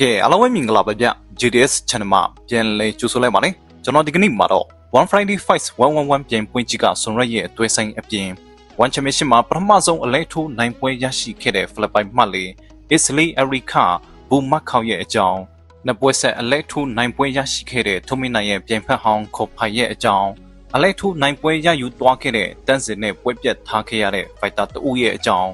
ကဲအားလုံးပဲမင်္ဂလာပါဗျ GDS channel မှာပြန်လည်ကြိုဆိုလိုက်ပါမယ်ကျွန်တော်ဒီကနေ့မှာတော့ One Friday Fights 111ပြန်ပွင့်ကြီးကဆွန်ရက်ရဲ့အတွဲဆိုင်အပြင် One Championship မှာပထမဆုံးအလဲထိုးနိုင်ပွဲရရှိခဲ့တဲ့ Philippine မှတ်လေ Isley Erica ဘူမတ်ခေါရဲ့အကြောင်းနှစ်ပွဲဆက်အလဲထိုးနိုင်ပွဲရရှိခဲ့တဲ့ထုံမင်းနိုင်ရဲ့ပြန်ဖက်ဟောင်းခေါ်ဖိုင်ရဲ့အကြောင်းအလဲထိုးနိုင်ပွဲရယူသွားခဲ့တဲ့တန်းစင်နဲ့ပွဲပြတ်ထားခဲ့ရတဲ့ fighter တဦးရဲ့အကြောင်း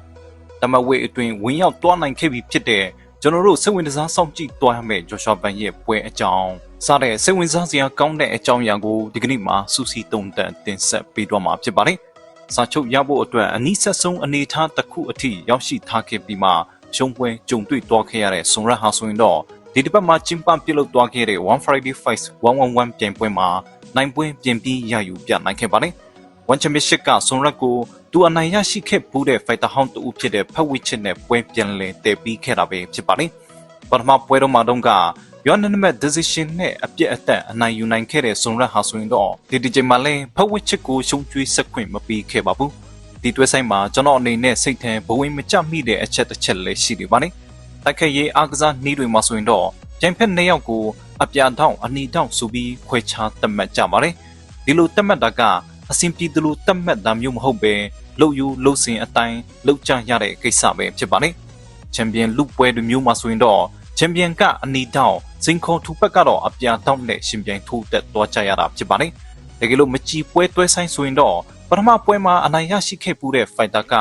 တမဝေအတွင်ဝင်ရောက်သွားနိုင်ခဲ့ပြီဖြစ်တဲ့ ကျွန်တော်တို့စိတ်ဝင်စားစောင့်ကြည့်သွားရမယ့်ဂျော်ရှွာဘန်ရဲ့ပွဲအကြောင်းစတဲ့စိတ်ဝင်စားစရာကောင်းတဲ့အကြောင်းအရာကိုဒီကနေ့မှာစူးစီးတုံတန်တင်ဆက်ပေးသွားမှာဖြစ်ပါတယ်။စာချုပ်ရဖို့အတွက်အနည်းဆက်ဆုံးအနေအထားတစ်ခုအထိရောက်ရှိထားခဲ့ပြီးမှရှုံးပွဲကြုံတွေ့သွားခဲ့ရတဲ့ဆွန်ရဟာဆိုရင်တော့ဒီတစ်ပတ်မှာကျင်းပပြုလုပ်သွားခဲ့တဲ့1 Friday Fights 111ပြိုင်ပွဲမှာနိုင်ပွဲပြင်ပြီးရယူပြနိုင်ခဲ့ပါတယ်။ One Championship ကဆွန်ရက်ကို သူအနိုင်ရရှိခဲ့ဘူးတဲ့ fighter ဟောင်းတူဖြစ်တဲ့ဖက်ဝစ်ချစ်နဲ့ပွဲပြန်လည်တည်ပြီးခဲ့တာပဲဖြစ်ပါတယ်။ပထမပွဲတော့မှတော့က unanimous decision နဲ့အပြည့်အသက်အနိုင်ယူနိုင်ခဲ့တဲ့ဆွန်ရက်ဟာဆိုရင်တော့ဒီဒီချိန်မှာလည်းဖက်ဝစ်ချစ်ကိုရှုံးကျွေးဆက်ခွင့်မပေးခဲ့ပါဘူး။ဒီတွဲဆိုင်မှာကျွန်တော်အနေနဲ့စိတ်ထဲဘဝင်မကြမိတဲ့အချက်တစ်ချက်လည်းရှိနေပါတယ်။တိုက်ခတ်ရေးအားကစားနှီးတွေမှာဆိုရင်တော့ကြိုင်ဖက်နှစ်ယောက်ကိုအပြာထောင်အနီထောင်ဆိုပြီးခွဲခြားတတ်မှတ်ကြပါတယ်။ဒီလိုတတ်မှတ်တာက အစဉ်ပြေသလိုတတ်မှတ်တာမျိုးမဟုတ်ပဲလှုပ်ယူလှုပ်စင်အတိုင်းလှုပ်ကြရတဲ့ကိစ္စပဲဖြစ်ပါတယ်။ချန်ပီယံလူပွဲတွေမျိုးမှာဆိုရင်တော့ချန်ပီယံကအနီတောင်စင်ခေါ်ထူပတ်ကတော့အပြာတောင်းနဲ့ရှင်ပြိုင်ထိုးတက်သွားကြရတာဖြစ်ပါတယ်။တကယ်လို့မကြည်ပွဲတွဲဆိုင်ဆိုရင်တော့ပထမပွဲမှာအနိုင်ရရှိခဲ့ပူးတဲ့ fighter က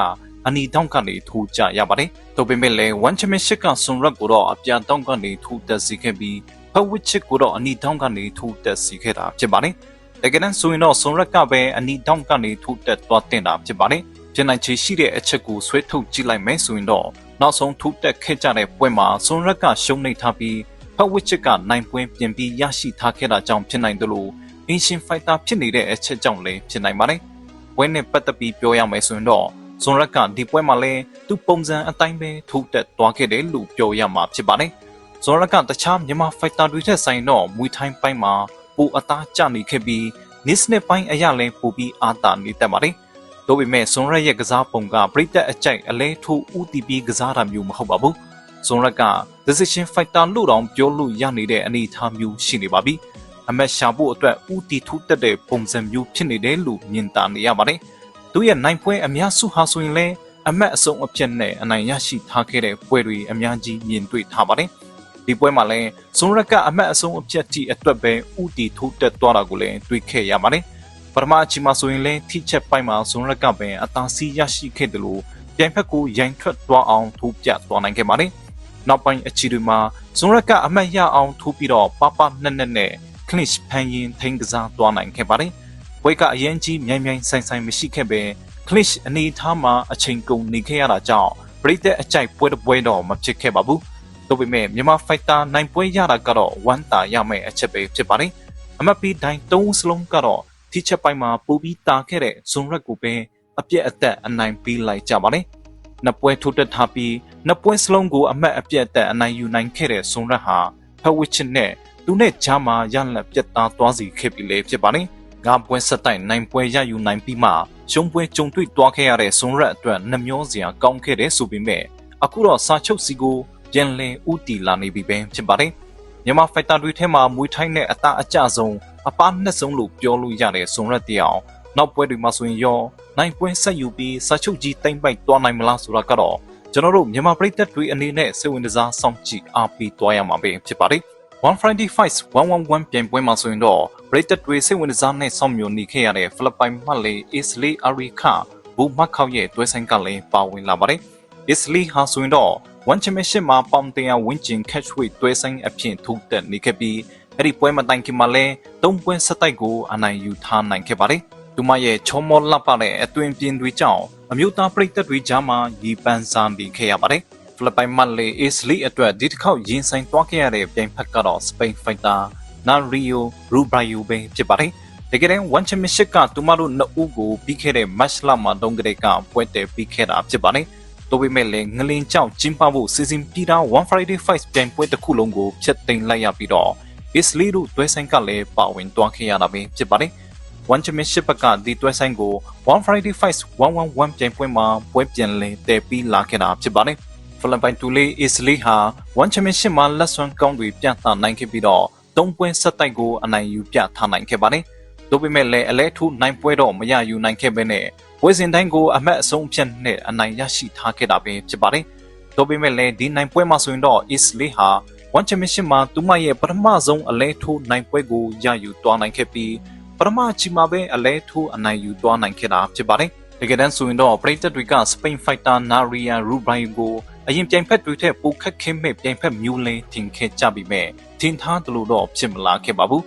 အနီတောင်းကနေထိုးကြရပါတယ်။ဒါပေမဲ့လည်း one championship ကဆွန်ရက်ကိုတော့အပြာတောင်းကနေထိုးတက်စီခဲ့ပြီးဖဝစ်ချစ်ကိုတော့အနီတောင်းကနေထိုးတက်စီခဲ့တာဖြစ်ပါတယ်။ တကယ်တမ်းဆိုရင်တော့ဆွန်ရက်ကပဲအနီတောင်းကနေထိုးတက်သွားတင်တာဖြစ်ပါတယ်။ကျန်နိုင်ချေရှိတဲ့အချက်ကိုဆွဲထုတ်ကြည့်လိုက်မယ်ဆိုရင်တော့နောက်ဆုံးထိုးတက်ခဲ့ကြတဲ့ပွဲမှာဆွန်ရက်ကရှုံးနေထားပြီးဖဝစ်ချစ်ကနိုင်ပွဲပြင်ပြီးရရှိထားခဲ့တာကြောင့်ဖြစ်နိုင်တယ်လို့ Ancient Fighter ဖြစ်နေတဲ့အချက်ကြောင့်လည်းဖြစ်နိုင်ပါတယ်။ပွဲနဲ့ပတ်သက်ပြီးပြောရမယ်ဆိုရင်တော့ဆွန်ရက်ကဒီပွဲမှာလည်းသူ့ပုံစံအတိုင်းပဲထိုးတက်သွားခဲ့တယ်လို့ပြောရမှာဖြစ်ပါတယ်။ဆွန်ရက်ကတခြားမြန်မာ fighter တွေထက်ဆိုင်တော့မွေထိုင်းပိုင်းမှာ ပိုအသားကျနေခဲ့ပြီး nits နဲ့ပိုင်းအရလဲပိုပြီးအာတာနေတတ်ပါတယ်။ဒါပေမဲ့ဆွန်ရက်ရဲ့ကစားပုံကပရိသတ်အကြိုက်အလဲထိုးဦးတည်ပြီးကစားတာမျိုးမဟုတ်ပါဘူး။ဆွန်ရက်က decision fighter လို့တောင်ပြောလို့ရနေတဲ့အနေအထားမျိုးရှိနေပါပြီ။အမတ်ရှာဖို့အတွက်ဦးတည်ထူးတက်တဲ့ပုံစံမျိုးဖြစ်နေတယ်လို့မြင်တာနေရပါတယ်။သူရဲ့နိုင်ပွဲအများစုဟာဆိုရင်လည်းအမတ်အစုံအပြတ်နဲ့အနိုင်ရရှိထားခဲ့တဲ့ပွဲတွေအများကြီးမြင်တွေ့ထားပါတယ်။ ဒီပွဲမှာလည်းဇွန်ရက်ကအမတ်အဆုံးအပြတ်တီအတွက်ပဲဥတီထိုးတက်သွားတာကိုလည်းတွေ့ခဲ့ရပါတယ်။ပထမအချိန်မှာဆိုရင်လည်းထိချက်ပိုင်းမှာဇွန်ရက်ကပင်အသာစီးရရှိခဲ့တယ်လို့ပြိုင်ဖက်ကိုရိုင်ထွက်သွားအောင်ထိုးပြသွားနိုင်ခဲ့ပါတယ်။နောက်ပိုင်းအချိန်တွေမှာဇွန်ရက်ကအမတ်ရအောင်ထိုးပြီးတော့ပပနဲ့နဲ့နဲ့ clinch ဖန်ရင်ထိန်ကစားသွားနိုင်ခဲ့ပါတယ်။ပွဲကအရင်ကြီးမြိုင်မြိုင်ဆိုင်ဆိုင်မရှိခဲ့ပဲ clinch အနေထားမှာအချိန်ကုန်နေခဲ့ရတာကြောင့်ပရိသတ်အကြိုက်ပွဲတစ်ပွဲတော့မဖြစ်ခဲ့ပါဘူး။ ဒါပေမဲ့မြန်မာ fighter နိုင်ပွဲရတာကတော့ဝမ်းတာရမယ့်အချက်ပဲဖြစ်ပါတယ်။အမတ်ပြီးတိုင်း၃စလုံးကတော့ထိချက်ပိုင်းမှာပူပြီးတာခဲ့တဲ့ဇွန်ရက်ကိုပဲအပြက်အသက်အနိုင်ပေးလိုက်ကြပါတယ်။နှစ်ပွဲထိုးတက်ထားပြီးနှစ်ပွဲစလုံးကိုအမတ်အပြက်အသက်အနိုင်ယူနိုင်ခဲ့တဲ့ဇွန်ရက်ဟာဖဝစ်ချစ်နဲ့သူနဲ့ဂျာမာရလတ်ပြတ်သားသွားစီခဲ့ပြီလေဖြစ်ပါတယ်။ငါပွဲဆက်တိုက်နိုင်ပွဲရယူနိုင်ပြီးမှရှုံးပွဲကြုံတွေ့သွားခဲ့ရတဲ့ဇွန်ရက်အတွက်နှမျောစရာကောင်းခဲ့တဲ့ဆိုပေမဲ့အခုတော့စာချုပ်စီကို ပြန်လည်ဥတီလာနေပြီပဲဖြစ်ပါတယ်။မြန်မာဖိုက်တာတွေထဲမှာမွေထိုင်းတဲ့အသားအကျဆုံးအပားနှစ်ဆုံးလို့ပြောလို့ရတဲ့ဇွန်ရက်တရားနောက်ပွဲတွေမှာဆိုရင်ရောနိုင်ပွဲဆက်ယူပြီးစာချုပ်ကြီးတိမ့်ပိုက်သွားနိုင်မလားဆိုတာကတော့ကျွန်တော်တို့မြန်မာပြည်သက်တွေအနေနဲ့စိတ်ဝင်စားစောင့်ကြည့်အားပေးသွားရမှာပဲဖြစ်ပါတယ်။ One Friday Fights 111ပြန်ပွဲမှာဆိုရင်တော့ပြည်သက်တွေစိတ်ဝင်စားနဲ့စောင့်မျှော်နေခဲ့ရတဲ့ဖိလစ်ပိုင်မှလေ Isley Arica ဘူမတ်ခေါရဲ့တွဲဆိုင်ကလည်းပါဝင်လာပါတယ်။ Isley ဟာဆိုရင်တော့ One Championship မှာပေါင်တင်ရဝင်းကျင် catchweight တွဲဆိုင်အဖြစ်ထုတ်တက်နေခဲ့ပြီးအဲ့ဒီပွဲမတိုင်ခင်မှာလည်းသုံးပွဲဆက်တိုက်ကိုအနိုင်ယူထားနိုင်ခဲ့ပါတယ်။သူမရဲ့ချောမောလှပတဲ့အတွင်ပြင်းတွေကြောင့်အမျိုးသားပြည်သက်တွေကြားမှာရီပန်းစားနေခဲ့ရပါတယ်။ဖိလစ်ပိုင်မတ်လေ Isley အတွက်ဒီတစ်ခေါက်ရင်ဆိုင်သွားခဲ့ရတဲ့ပြိုင်ဖက်ကတော့ Spain fighter Nario Rubio ပဲဖြစ်ပါတယ်။တကယ်တမ်း One Championship ကသူမတို့နှစ်ဦးကိုပြီးခဲ့တဲ့ match လမှာတုန်းကတည်းကပွဲတည်ပြီးခဲ့တာဖြစ်ပါတယ်။ တိုပေမဲ့လည်းငလင်ကြောင့်ကျင်းပဖို့စီစဉ်ပြီးတာ One Friday Fight ပြိုင်ပွဲတစ်ခုလုံးကိုဖျက်သိမ်းလိုက်ရပြီးတော့ Isley တို့တွဲဆိုင်ကလည်းပါဝင်သွားခဲ့ရတာပဲဖြစ်ပါတယ်။ One Championship ကဒီတွဲဆိုင်ကို One Friday Fight 111ပြိုင်ပွဲမှာပွဲပြန်လည်တည်ပြီးလာခဲ့တာဖြစ်ပါတယ်။ဖလန်ပိုင်တူလေးအစ္စလေးဟာ1 Championship မှာလက်စွမ်းကောင်းတွေပြသနိုင်ခဲ့ပြီးတော့၃ပွဲဆက်တိုက်ကိုအနိုင်ယူပြထားနိုင်ခဲ့ပါတယ်။ဒါပေမဲ့လည်းအလဲထူးနိုင်ပွဲတော့မရယူနိုင်ခဲ့ဘဲနဲ့ ပွဲစဉ်တိုင်းကိုအမတ်အဆုံးအဖြတ်နဲ့အနိုင်ရရှိထားခဲ့တာပဲဖြစ်ပါတယ်။ဒါပေမဲ့လည်းဒီနိုင်ပွဲမှာဆိုရင်တော့အစ္စလေးဟာ1 Championship မှာသူမရဲ့ပထမဆုံးအလဲထူးနိုင်ပွဲကိုရယူသွားနိုင်ခဲ့ပြီးပထမအချိန်မှာပဲအလဲထူးအနိုင်ယူသွားနိုင်ခဲ့တာဖြစ်ပါတယ်။တကယ်တမ်းဆိုရင်တော့ပရိသတ်တွေကစပိန်ဖိုက်တာနာရီယန်ရူဘိုင်ကိုအရင်ပြိုင်ဖက်တွေထက်ပိုခက်ခဲမဲ့ပြိုင်ဖက်မျိုးလင်းထင်ခဲ့ကြပြီမဲ့ထင်ထားသလိုတော့ဖြစ်မလာခဲ့ပါဘူး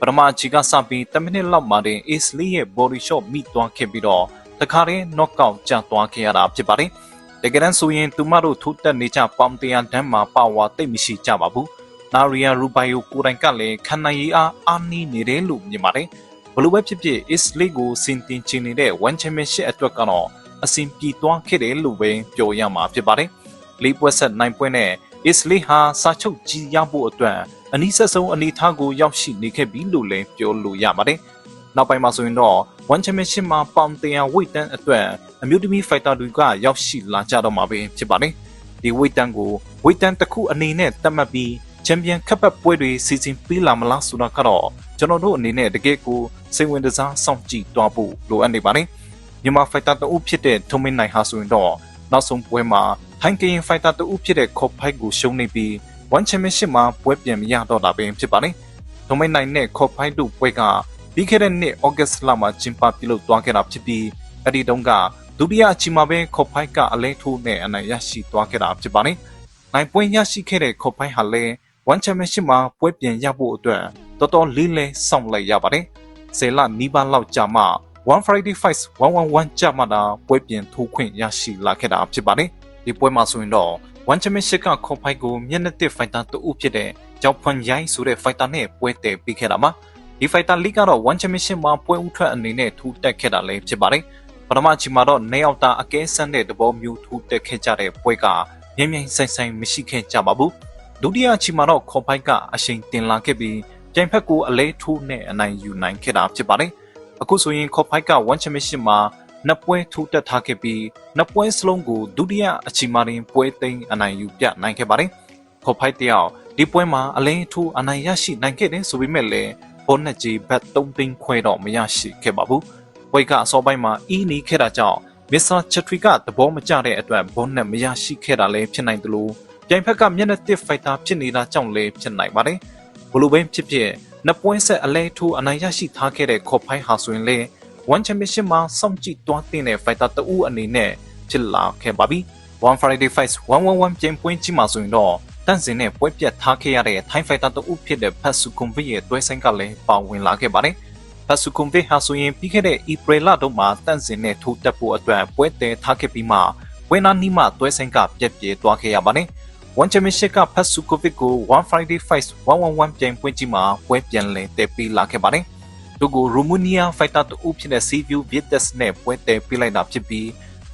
ပထမအချီကစပြီး10မိနစ်လောက်မှတင် Ace Lee ရဲ့ body shot မိသွားခဲ့ပြီးတော့ တခါတည်း knockout ကျသွားခဲ့ရတာဖြစ်ပါတယ်တကယ်တမ်းဆိုရင်သူမတို့ထိုးတက်နေကြပေါင်တရာတန်းမှာပါဝါတိတ်မရှိကြပါဘူးနာရီယာရူဘိုင်ယိုကိုတိုင်ကလည်းခန္ဓာရည်အားအားနည်းနေတယ်လို့မြင်ပါတယ်ဘလို့ပဲဖြစ်ဖြစ် Ace Lee ကိုစင်တင်ချင်နေတဲ့ One Championship အတွက်ကတော့အဆင်ပြေသွားခဲ့တယ်လို့ပဲပြောရမှာဖြစ်ပါတယ်လေးပွဲဆက်နိုင်ပွဲနဲ့ Isley ဟာစာချုပ်ကြီးရဖို့အတွက်အနည်းဆက်ဆုံးအနေထားကိုရောက်ရှိနေခဲ့ပြီလို့လည်းပြောလို့ရပါတယ်။နောက်ပိုင်းမှာဆိုရင်တော့ One Championship မှာပေါင်100 weight တန်းအတွက်အမျိုးသမီး fighter တွေကရောက်ရှိလာကြတော့မှာပဲဖြစ်ပါတယ်။ဒီ weight တန်းကို weight တန်းတစ်ခုအနေနဲ့သတ်မှတ်ပြီး Champion ခပ်ပတ်ပွဲတွေစီစဉ်ပေးလာမလားဆိုတာကတော့ကျွန်တော်တို့အနေနဲ့တကယ်ကိုစိတ်ဝင်စားစောင့်ကြည့်သွားဖို့လိုအပ်နေပါတယ်။မြန်မာ fighter တအုပ်ဖြစ်တဲ့ထုံမင်းနိုင်ဟာဆိုရင်တော့နောက်ဆုံးပွဲမှာထိုင်းကရင်ဖိုက်တာတူဖြစ်တဲ့ခေါ်ဖိုက်ကိုရှုံးနေပြီး One Championship မှာပွဲပြန်မရတော့တာပဲဖြစ်ပါတယ်။ဒိုမိန်နိုင်နဲ့ခေါ်ဖိုက်တို့ပွဲက ပြီးခဲ့တဲ့နှစ် August လမှာကျင်းပပြုလုပ်သွားခဲ့တာဖြစ်ပြီးအဲ့ဒီတုန်းကဒုတိယအချိန်မှာပဲခေါ်ဖိုက်ကအလဲထိုးနဲ့အနိုင်ရရှိသွားခဲ့တာဖြစ်ပါတယ်။နိုင်ပွဲရရှိခဲ့တဲ့ခေါ်ဖိုက်ဟာလည်း One Championship မှာပွဲပြန်ရဖို့အတွက်တော်တော်လေးလဲစောင့်လိုက်ရပါတယ်။ဆယ်လနီးပါးလောက်ကြာမှ One Friday Fights 111ကြာမှတာပွဲပြန်ထိုးခွင့်ရရှိလာခဲ့တာဖြစ်ပါတယ်။ဒီပွဲမှာဆိုရင်တော့ One Championship ကခေါ်ဖိုက်ကိုမျက်နှာတစ်ဖိုက်တာတူဖြစ်တဲ့ကြောက်ဖွန်ရိုင်းဆိုတဲ့ဖိုက်တာနဲ့ပွဲတည်ပြီးခဲ့တာမှာ ဒီဖိုက်တာလိကတော့ One Championship မှာပွဲဥထွက်အနေနဲ့ထူးတက်ခဲ့တာလည်းဖြစ်ပါတယ်ပထမအချိန်မှာတော့နေအောင်တာအကဲဆန်းတဲ့သဘောမျိုးထူးတက်ခဲ့ကြတဲ့ပွဲကမြင်းမြင်းဆိုင်ဆိုင်မရှိခဲ့ကြပါဘူးဒုတိယအချိန်မှာတော့ခေါ်ဖိုက်ကအချိန်တင်လာခဲ့ပြီးပြိုင်ဖက်ကိုအလဲထိုးနဲ့အနိုင်ယူနိုင်ခဲ့တာဖြစ်ပါတယ်အခုဆိုရင်ခေါ်ဖိုက်က One Championship မှာနှစ်ပွဲထိုးတက်ထားခဲ့ပြီးနှစ်ပွဲစလုံးကိုဒုတိယအချီမာတင်ပွဲသိမ်းအနိုင်ယူပြနိုင်ခဲ့ပါတယ်။ခေါ်ဖိုက်တယောက်ဒီပွဲမှာအလင်းထိုးအနိုင်ရရှိနိုင်ခဲ့တယ်ဆိုပေမဲ့လည်း ဘောနက်ကြီးဘတ်3သိန်းခွဲတော့မရရှိခဲ့ပါဘူး။ပွဲကအစောပိုင်းမှာအီးနီခဲ့တာကြောင့်မစ္စတာချက်ထရီကသဘောမကျတဲ့အတွက်ဘောနက်မရရှိခဲ့တာလည်းဖြစ်နိုင်တယ်လို့ပြိုင်ဖက်ကမျက်နှာတစ်ဖိုက်တာဖြစ်နေတာကြောင့်လည်းဖြစ်နိုင်ပါတယ်။ဘလိုပဲဖြစ်ဖြစ်နှစ်ပွဲဆက်အလဲထိုးအနိုင်ရရှိထားခဲ့တဲ့ခေါ်ဖိုင်ဟာဆိုရင်လည်း One Championship မှာစောင့်ကြည့်တွားတင်တဲ့ fighter တဦးအနေနဲ့ဖြစ်လာခဲ့ပါပြီ။ One Friday Fights 111ပြင်ပွင့်ကြီးမှာဆိုရင်တော့ တန့်စင်နဲ့ပွဲပြတ်ထားခဲ့ရတဲ့ Thai fighter တဦးဖြစ်တဲ့ Pat Sukhumvit ရဲ့တွဲဆိုင်ကလည်းပါဝင်လာခဲ့ပါတယ်။ Pat Sukhumvit ဟာဆိုရင်ပြီးခဲ့တဲ့ April လတုန်းမှာတန့်စင်နဲ့ထိုးတက်ဖို့အတွက်ပွဲတည်ထားခဲ့ပြီးမှပွဲနာနီးမှတွဲဆိုင်ကပြက်ပြဲသွားခဲ့ရပါတယ်။ One Championship က Pat Sukhumvit ကို One Friday Fights 111ပြင်ပွင့်ကြီးမှာပွဲပြန်လည်တည်ပြီးလာခဲ့ပါတယ်။သူကိုရူမူနီးယားဖိုက်တာတူဖြစ်တဲ့ Seaview Vitas နဲ့ပွဲတည်ပြလိုက်တာဖြစ်ပြီး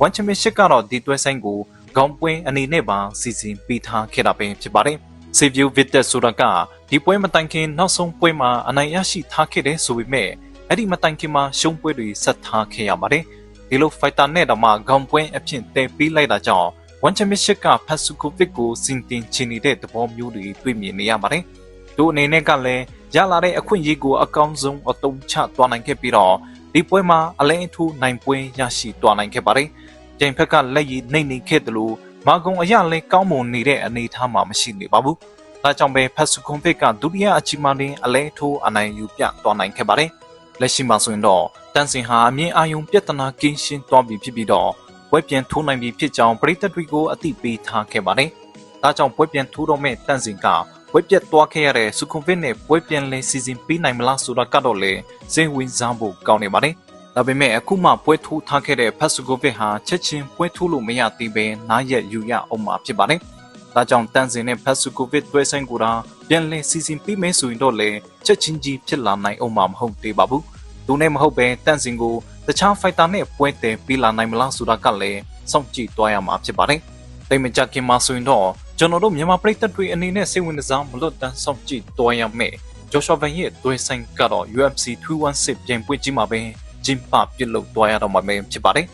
One Championship ကတော့ဒီတွဲဆိုင်ကို ခေါင်းပွင့်အနေနဲ့ပါစီစဉ်ပေးထားခဲ့တာပဲဖြစ်ပါတယ်။ Seaview Vitas ဆိုတာကဒီပွဲမတိုင်ခင်နောက်ဆုံးပွဲမှာအနိုင်ရရှိထားခဲ့တဲ့ဆိုပေမဲ့အဲ့ဒီမတိုင်ခင်မှာရှုံးပွဲတွေဆက်ထားခဲ့ရပါတယ်။ဒီလို fighter နဲ့တော့မှခေါင်းပွင့်အဖြစ်တည်ပေးလိုက်တာကြောင့် One Championship က Pasukovic ကိုစင်တင်ချင်နေတဲ့သဘောမျိုးတွေတွေ့မြင်နေရပါတယ်။သူအနေနဲ့ကလည်းရလာတဲ့အခွင့်အရေးကိုအကောင်းဆုံးအသုံးချသွားနိုင်ခဲ့ပြီးတော့ဒီပွဲမှာအလဲအထူးနိုင်ပွဲရရှိသွားနိုင်ခဲ့ပါတယ်။ ကြိမ်ဖက်ကလက်ရည်နှိမ့်နေခဲ့တယ်လို့မာဂုံအရလဲကောင်းမွန်နေတဲ့အနေအထားမှာမရှိနေပါဘူး။ဒါကြောင့်ပဲဖတ်စုကွန်ဖစ်ကဒုတိယအချီမာတင်အလဲအထိုးအနိုင်ယူပြသွားနိုင်ခဲ့ပါတယ်။လက်ရှိမှာဆိုရင်တော့တန်စင်ဟာအမြင့်အာယုံပြဿနာကင်းရှင်းသွားပြီဖြစ်ပြီးတော့ပွဲပြန်ထိုးနိုင်ပြီဖြစ်ကြောင်းပရိသတ်တွေကိုအသိပေးထားခဲ့ပါတယ်။ဒါကြောင့်ပွဲပြန်ထိုးတော့မဲ့တန်စင်ကပွဲပြတ်သွားခဲ့ရတဲ့စုခွန်ဗစ်နဲ့ပွဲပြန်လဲစီစဉ်ပေးနိုင်မလားဆိုတာကတော့လေစိတ်ဝင်စားဖို့ကောင်းနေပါတယ်။ ဒါပေမဲ့အခုမှပွဲထိုးထားခဲ့တဲ့ဖတ်စုကိုဗစ်ဟာချက်ချင်းပွဲထိုးလို့မရသေးပဲနားရက်ယူရအောင်မှာဖြစ်ပါတယ်။ဒါကြောင့်တန်စင်နဲ့ဖတ်စုကိုဗစ်တွဲဆိုင်ကိုတာပြန်လဲစီစဉ်ပေးမယ်ဆိုရင်တော့လေချက်ချင်းကြီးဖြစ်လာနိုင်အောင်မှာမဟုတ်သေးပါဘူး။သူနဲ့မဟုတ်ပဲတန်စင်ကိုတခြားဖိုက်တာနဲ့ပွဲတယ်ပေးလာနိုင်မလားဆိုတာကလည်းစောင့်ကြည့်သွားရမှာဖြစ်ပါတယ်။တိတ်မကြခင်မှာဆိုရင်တော့ကျွန်တော်တို့မြန်မာပြည်သက်တွေအနေနဲ့စိတ်ဝင်စားမလွတ်တမ်းစောင့်ကြည့်တော်ရမယ်ဂျော့ရှောဗန်ရဲ့တွဲဆိုင်ကတော့ UFC 216ပြိုင်ပွဲကြီးမှာပဲ ဂျင်ပပြုတ်လို့တွားရတော့မှာဖြစ်ပါတယ်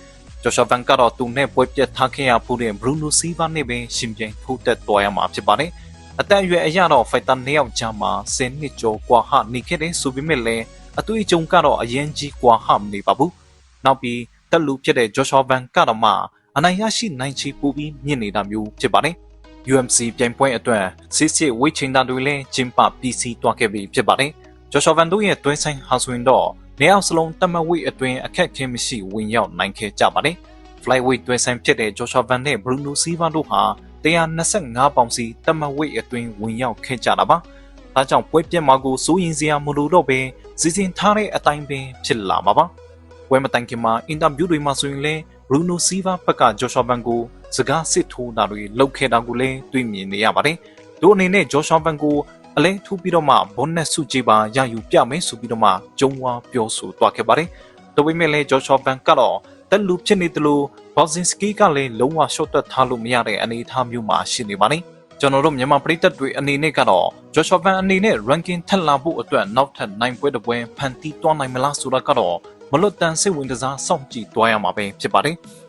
ဂျော်ရှာဗန်ကတော့သူနဲ့ပွဲပြတ်ထားခဲ့ရဖို့တဲ့ဘရူနိုစီဗာနဲ့ပဲရှင်ပြိုင်ထိုးတက်သွားရမှာဖြစ်ပါတယ်။အသက်အရွယ်အရတော့ဖိုက်တာနှစ်ယောက်ကြားမှာ10နှစ်ကျော်กว่าဟနေခဲ့တဲ့ဆိုပေမဲ့လည်းအသွေးအကြုံကတော့အရင်ကြီးกว่าဟမနေပါဘူး။နောက်ပြီးတက်လူဖြစ်တဲ့ဂျော်ရှာဗန်ကတော့မှအနိုင်ရရှိနိုင်ချေပူပြီးမြင့်နေတာမျိုးဖြစ်ပါတယ်။ UMC ပြိုင်ပွဲအတွက်စစ်စစ်ဝိတ်ချိန်တာတွေလည်းကျင်းပ PC တွားခဲ့ပြီဖြစ်ပါတယ်။ဂျော်ရှာဗန်တို့ရဲ့တွဲဆိုင်ဟာဆိုရင်တော့ နေအောင်စလုံးတမဝိတ်အတွင်းအခက်ခဲမရှိဝင်ရောက်နိုင်ခဲ့ကြပါတယ်။ flyweight တွဲဆိုင်ဖြစ်တဲ့ဂျော်ရှာဗန်နဲ့ဘရူနိုစီဗာတို့ဟာ125ပေါင်စီတမဝိတ်အတွင်းဝင်ရောက်ခဲ့ကြတာပါ။ဒါကြောင့်ပွဲပြက်မှာကိုစိုးရင်စရာမလိုတော့ပဲစီစဉ်ထားတဲ့အတိုင်းပင်ဖြစ်လာမှာပါ။ပွဲမတိုင်ခင်မှာအင်တာဗျူးတွေမှာဆိုရင်လည်းဘရူနိုစီဗာဘက်ကဂျော်ရှာဗန်ကိုစကားစစ်ထိုးတာတွေလုပ်ခဲ့တာကိုလည်းတွေ့မြင်နေရပါတယ်။တို့အနေနဲ့ဂျော်ရှာဗန်ကို အလဲထူးပြီးတော့မှဘွန်နက်စုကြီးပါရယူပြမယ်ဆိုပြီးတော့မှဂျုံဝါပြောဆိုသွားခဲ့ပါတယ်။ဒါပေမဲ့လည်းဂျော်ရှာဗန်ကတော့တက်လူဖြစ်နေတယ်လို့ဘော့ဇင်စကီကလည်းလုံးဝရှော့တက်ထားလို့မရတဲ့အနေအထားမျိုးမှာရှိနေပါတယ်။ကျွန်တော်တို့မြန်မာပရိသတ်တွေအနေနဲ့ကတော့ဂျော်ရှာဗန်အနေနဲ့ ranking ထက်လာဖို့အတွက်နောက်ထပ်နိုင်ပွဲတစ်ပွဲဖန်တီးသွားနိုင်မလားဆိုတာကတော့မလွတ်တမ်းစိတ်ဝင်စားစောင့်ကြည့်သွားရမှာပဲဖြစ်ပါတယ်။